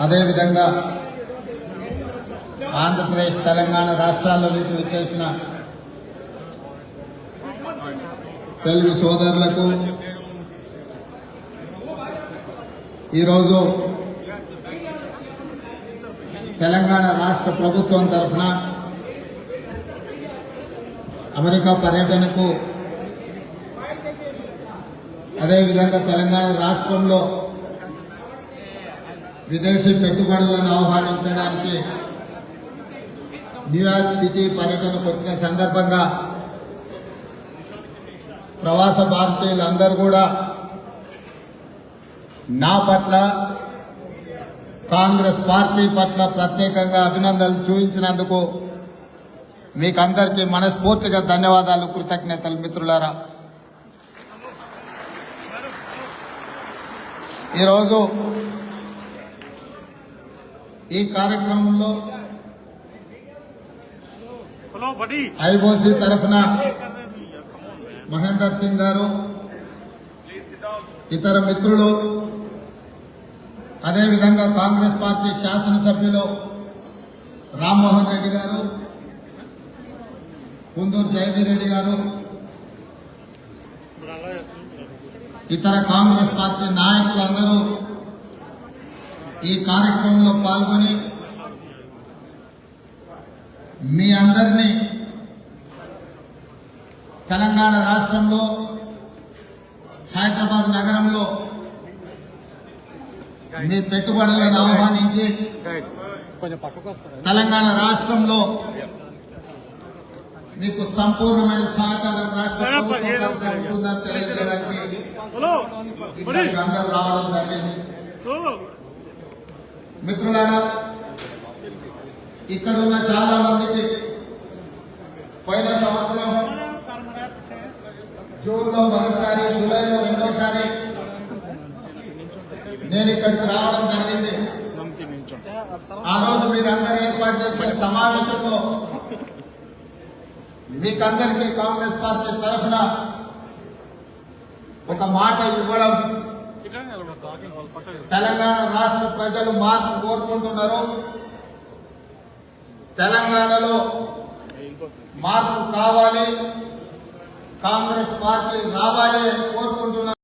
అదేవిధంగా ఆంధ్రప్రదేశ్ తెలంగాణ రాష్ట్రాల నుంచి వచ్చేసిన తెలుగు సోదరులకు ఈరోజు తెలంగాణ రాష్ట్ర ప్రభుత్వం తరఫున అమెరికా పర్యటనకు అదేవిధంగా తెలంగాణ రాష్ట్రంలో విదేశీ పెట్టుబడులను ఆహ్వానించడానికి న్యూయార్క్ సిటీ పర్యటనకు వచ్చిన సందర్భంగా ప్రవాస భారతీయులందరూ కూడా నా పట్ల కాంగ్రెస్ పార్టీ పట్ల ప్రత్యేకంగా అభినందనలు చూపించినందుకు మీకు అందరికీ మనస్ఫూర్తిగా ధన్యవాదాలు కృతజ్ఞతలు మిత్రులారా. ఈరోజు ఈ కార్యక్రమంలో ఐఓసీ తరఫున మహేందర్ సింగ్ గారు ఇతర మిత్రులు అదేవిధంగా కాంగ్రెస్ పార్టీ శాసనసభ్యులు రామ్మోహన్ రెడ్డి గారు కుందూరు జయవీర్ రెడ్డి గారు ఇతర కాంగ్రెస్ పార్టీ నాయకులందరూ ఈ కార్యక్రమంలో పాల్గొని మీ అందరినీ తెలంగాణ రాష్ట్రంలో హైదరాబాద్ నగరంలో మీ పెట్టుబడులను ఆహ్వానించి తెలంగాణ రాష్ట్రంలో మీకు సంపూర్ణమైన సహకారం రాష్ట్ర ప్రభుత్వం ఉంటుందని తెలియజేయడానికి అందరూ రావడం జరిగింది. మిత్రులారా మిత్రులారా ఇక్కడున్న చాలా మందికి పోయిన సంవత్సరం జూన్లో మొదటిసారి జూలైలో రెండవసారి నేను ఇక్కడికి రావడం జరిగింది. ఆ రోజు మీరందరూ ఏర్పాటు చేసిన సమావేశంలో మీకందరికీ కాంగ్రెస్ పార్టీ తరఫున ఒక మాట ఇవ్వడం తెలంగాణ రాష్ట్ర ప్రజలు మార్పు కోరుకుంటున్నారు. తెలంగాణలో మార్పు కావాలి. కాంగ్రెస్ పార్టీ రావాలి అని కోరుకుంటున్నారు.